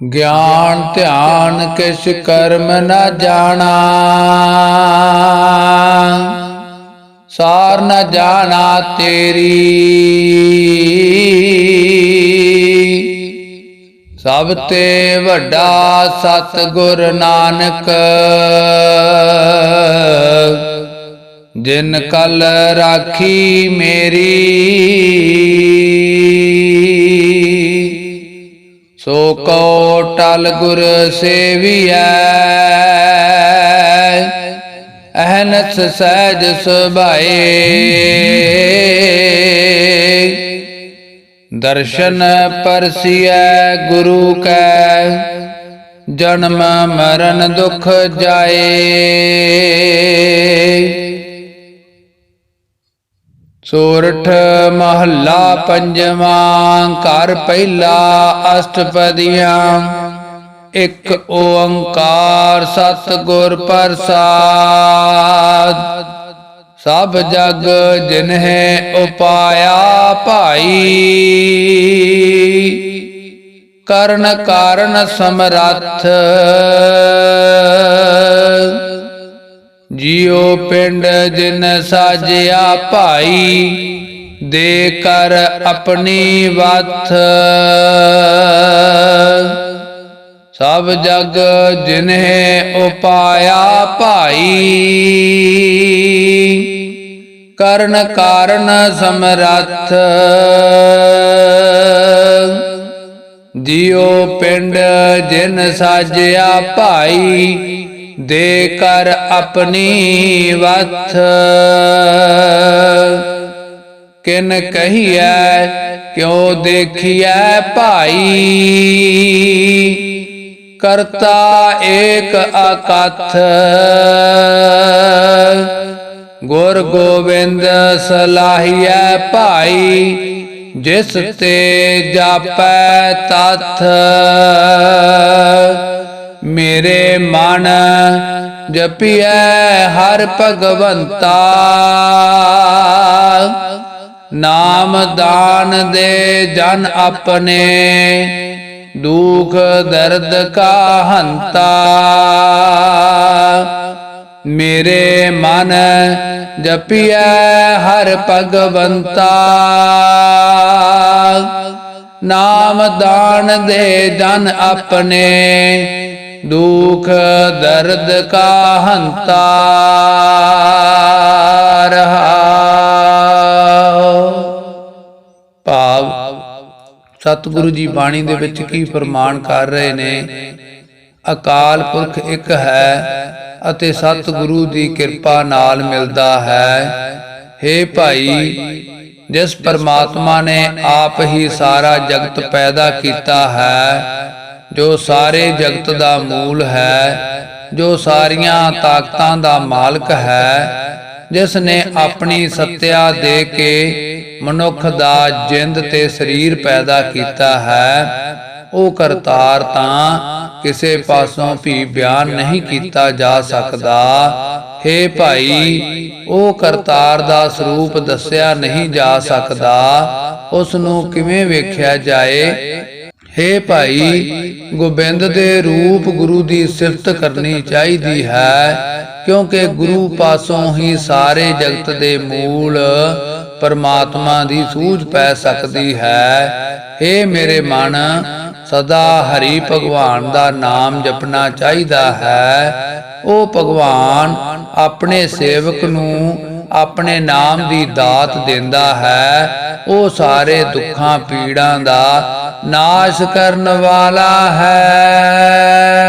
ਗਿਆਨ ਧਿਆਨ ਕਿਛ ਕਰਮ ਨਾ ਜਾਣਾ। ਸਾਰ ਨ ਜਾਣਾ ਤੇਰੀ। ਸਭ ਤੇ ਵੱਡਾ ਸਤਿਗੁਰ ਨਾਨਕ, ਜਿਨ ਕਲ ਰਾਖੀ ਮੇਰੀ। ਸੋ ਕੋ ਟਲ ਗੁਰ ਸੇਵੀਐ। ਅਹਨਸ ਸਹਿਜ ਸੁਭਾਏ। ਦਰਸ਼ਨ ਪਰਸੀਐ ਗੁਰੂ ਕੈ। ਜਨਮ ਮਰਨ ਦੁਖ ਜਾਏ। ਸੋਰਠ ਮਹੱਲਾ ਪੰਜਵਾਂ, ਘਰ ਪਹਿਲਾ ਅਸ਼ਟਪਦੀਆਂ। ਇੱਕ ਓੰਕਾਰ ਸਤਿਗੁਰ ਪ੍ਰਸਾਦ। ਸਭ ਜਗ ਜਿਨਹਿ ਉਪਾਇਆ ਭਾਈ। ਕਰਨ ਕਾਰਨ ਸਮਰੱਥ। ਜਿਉ ਪਿੰਡ ਜਿਨ ਸਾਜਿਆ ਭਾਈ, ਦੇ ਕਰ ਆਪਣੀ ਵਥ। ਸਭ ਜਗ ਜਿਨਹਿ ਉਪਾਇਆ ਭਾਈ, ਕਰਨ ਕਾਰਨ ਸਮਰੱਥ। ਜਿਉ ਪਿੰਡ ਜਿਨ ਸਾਜਿਆ ਭਾਈ ਦੇ ਕਰ ਆਪਣੀ ਵਥ। ਕਿਨ ਕਹੀਐ, ਕਿਉ ਦੇਖੀਐ ਭਾਈ। ਕਰਤਾ ਏਕ ਅਕਥ। ਗੁਰ ਗੋਬਿੰਦ ਸਲਾਹੀਐ ਭਾਈ, ਜਿਸ ਤੇ ਜਾਪੈ ਤਥ। ਮੇਰੇ ਮਨ ਜਪਿਐ ਹਰ ਭਗਵੰਤਾ। ਨਾਮ ਦਾਨ ਦੇ ਜਨ ਆਪਣੇ, ਦੁਖ ਦਰਦ ਕਾ ਹੰਤਾ ਮੇਰੇ ਮਨ ਜਪਿਐ ਹਰ ਭਗਵੰਤਾ। ਨਾਮ ਦਾਨ ਦੇ ਜਨ ਆਪਣੇ ਦੁਖ ਦਰਦ ਕਾ ਹੰਤਾ ਭਾਵ ਸਤਿਗੁਰੂ ਜੀ ਬਾਣੀ ਦੇ ਵਿੱਚ ਕੀ ਫਰਮਾਨ ਕਰ ਰਹੇ ਨੇ? ਅਕਾਲ ਪੁਰਖ ਇੱਕ ਹੈ ਅਤੇ ਸਤਿਗੁਰੂ ਦੀ ਕਿਰਪਾ ਨਾਲ ਮਿਲਦਾ ਹੈ। हे ਭਾਈ, ਜਿਸ ਪਰਮਾਤਮਾ ਨੇ ਆਪ ਹੀ ਸਾਰਾ ਜਗਤ ਪੈਦਾ ਕੀਤਾ ਹੈ ਜੋ ਸਾਰੇ ਜਗਤ ਦਾ ਮੂਲ ਹੈ, ਜੋ ਸਾਰੀਆਂ ਤਾਕਤਾਂ ਦਾ ਮਾਲਕ ਹੈ, ਜਿਸ ਨੇ ਆਪਣੀ ਸੱਤਿਆ ਦੇ ਕੇ ਮਨੁੱਖ ਦਾ ਜਿੰਦ ਤੇ ਸਰੀਰ ਪੈਦਾ ਕੀਤਾ ਹੈ, ਉਹ ਕਰਤਾਰ ਤਾਂ ਕਿਸੇ ਪਾਸੋਂ ਵੀ ਬਿਆਨ ਨਹੀਂ ਕੀਤਾ ਜਾ ਸਕਦਾ। हे ਭਾਈ, ਉਹ ਕਰਤਾਰ ਦਾ ਸਰੂਪ ਦੱਸਿਆ ਨਹੀਂ ਜਾ ਸਕਦਾ। ਉਸ ਨੂੰ ਕਿਵੇਂ ਵੇਖਿਆ ਜਾਏ? हे ਭਾਈ, ਗੋਬਿੰਦ ਦੇ ਰੂਪ ਗੁਰੂ ਦੀ ਸਿਫਤ ਕਰਨੀ ਚਾਹੀਦੀ ਹੈ, ਕਿਉਂਕਿ ਗੁਰੂ ਪਾਸੋਂ ਹੀ ਸਾਰੇ ਜਗਤ ਦੇ ਮੂਲ ਪਰਮਾਤਮਾ ਦੀ ਸੂਝ ਪੈ ਸਕਦੀ ਹੈ। हे ਮੇਰੇ ਮਨ, ਸਦਾ ਹਰੀ ਭਗਵਾਨ ਦਾ ਨਾਮ ਜਪਣਾ ਚਾਹੀਦਾ ਹੈ। ਉਹ ਭਗਵਾਨ ਆਪਣੇ ਸੇਵਕ ਨੂੰ ਆਪਣੇ ਨਾਮ ਦੀ ਦਾਤ ਦਿੰਦਾ ਹੈ। ਉਹ ਸਾਰੇ ਦੁੱਖਾਂ, ਪੀੜਾਂ ਦਾ ਨਾਸ਼ ਕਰਨ ਵਾਲਾ ਹੈ।